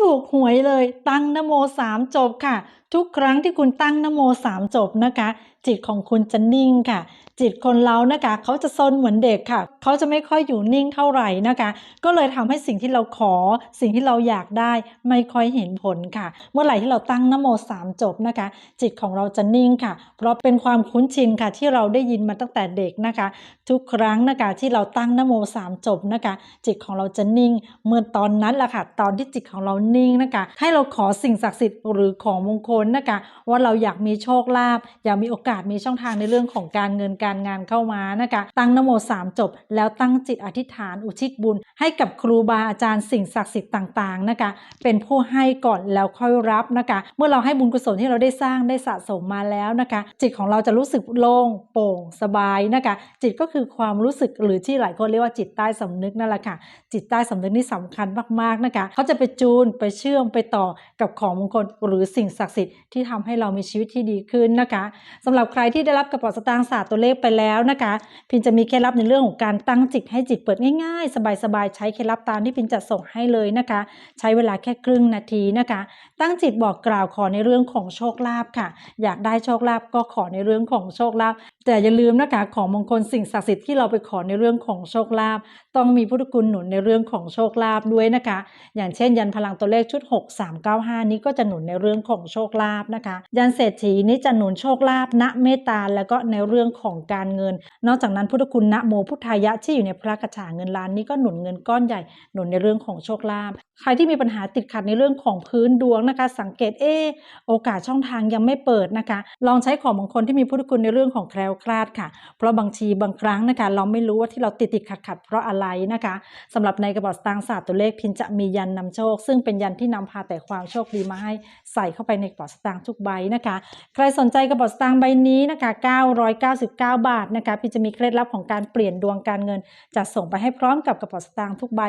ถูกหวยเลย ตั้งนโมสามจบค่ะทุกครั้งที่คุณตั้งนโมสามจบนะคะ จิตของคุณจะนิ่งค่ะ จิตคนเรานะคะเขาจะซนเหมือนเด็กค่ะ เขาจะไม่ค่อยอยู่นิ่งเท่าไหร่นะคะ ก็เลยทำให้สิ่งที่เราขอ สิ่งที่เราอยากได้ไม่ค่อยเห็นผลค่ะ เมื่อไหร่ที่เราตั้งนโมสามจบนะคะ จิตของเราจะนิ่งค่ะ เพราะเป็นความคุ้นชินค่ะ ที่เราได้ยินมาตั้งแต่เด็กนะคะ ทุกครั้งนะคะที่เราตั้งนโมสามจบนะคะ จิตของเราจะนิ่ง เมื่อตอนนั้นแหละค่ะ ตอนที่จิตของเรานิ่งนะคะ ให้เราขอสิ่งศักดิ์สิทธิ์หรือของมงคลนะคะว่าเราอยากมีโชคลาภอยากมีโอกาสมีช่องทางในเรื่องของการเงินการงานเข้ามานะคะตั้งนโมสามจบ แล้วตั้งจิตอธิษฐานอุทิศบุญ ให้กับครูบาอาจารย์สิ่งศักดิ์สิทธิ์ต่างๆนะคะเป็นผู้ให้ก่อนแล้วค่อยรับนะคะเมื่อเราให้บุญกุศลที่เราได้สร้างได้สะสมมาแล้วนะคะ จิตของเราจะรู้สึกโล่งโปร่งสบายนะคะจิตก็คือความรู้สึกหรือที่หลายคนเรียกว่าจิตใต้สำนึกนั่นแหละค่ะ จิตใต้สำนึกนี่สำคัญมากๆนะคะเขาจะไปจูนไปเชื่อมไปต่อกับของมงคลหรือสิ่งศักดิ์สิทธิ์ที่ทำให้เรามีชีวิตที่ดีขึ้นนะคะสำหรับใครที่ได้รับกระเป๋าสตางค์ศาสตร์ตัวเลขไปแล้วนะคะ พินจะมีเคล็ดลับในเรื่องของการตั้งจิตให้จิตเปิดง่ายๆ สบายๆ ใช้เคล็ดลับตามที่พินจะส่งให้เลยนะคะ ใช้เวลาแค่ครึ่งนาทีนะคะ ตั้งจิตบอกกล่าวขอในเรื่องของโชคลาภค่ะ อยากได้โชคลาภก็ขอในเรื่องของโชคลาภแต่อย่าลืมนะคะของมงคลสิ่งศักดิ์สิทธิ์ที่เราไปขอในเรื่องของโชคลาภต้องมีพุทธคุณหนุนในเรื่องของโชคลาภด้วยนะคะ อย่างเช่น ยันพลังตัวเลขชุด 6395 นี้ก็จะหนุนในเรื่องของโชคลาภนะคะ ยันเศรษฐีนี้จะหนุนโชคลาภณเมตตาแล้วก็ในเรื่องของการเงิน นอกจากนั้นพุทธคุณนะโมพุทธายะที่อยู่ในพระกระถาเงินล้านนี้ก็หนุนเงินก้อนใหญ่หนุนในเรื่องของโชคลาภใครที่มีปัญหาติดขัดในเรื่องของพื้นดวงนะคะ สังเกตเออโอกาสช่องทางยังไม่เปิดนะคะ ลองใช้ของมงคลที่มีพุทธคุณในเรื่องของแคล้วคลาดค่ะ เพราะบางทีบางครั้งนะคะ เราไม่รู้ว่าที่เราติดติดขัดขัดเพราะอะไรนะคะสำหรับในกระเป๋าสตางค์ศาสตร์ตัวเลขพินจะมียันนำโชค ซึ่งเป็นยันที่นำพาแต่ความโชคดีมาให้ใส่เข้าไปในกระเป๋าสตางค์ทุกใบนะคะ ใครสนใจกระเป๋าสตางค์ใบนี้นะคะ 999 บาทนะคะ พี่จะมีเคล็ดลับของการเปลี่ยนดวงการเงินจัดส่งไปให้พร้อมกับกระเป๋าสตางค์ทุกใบ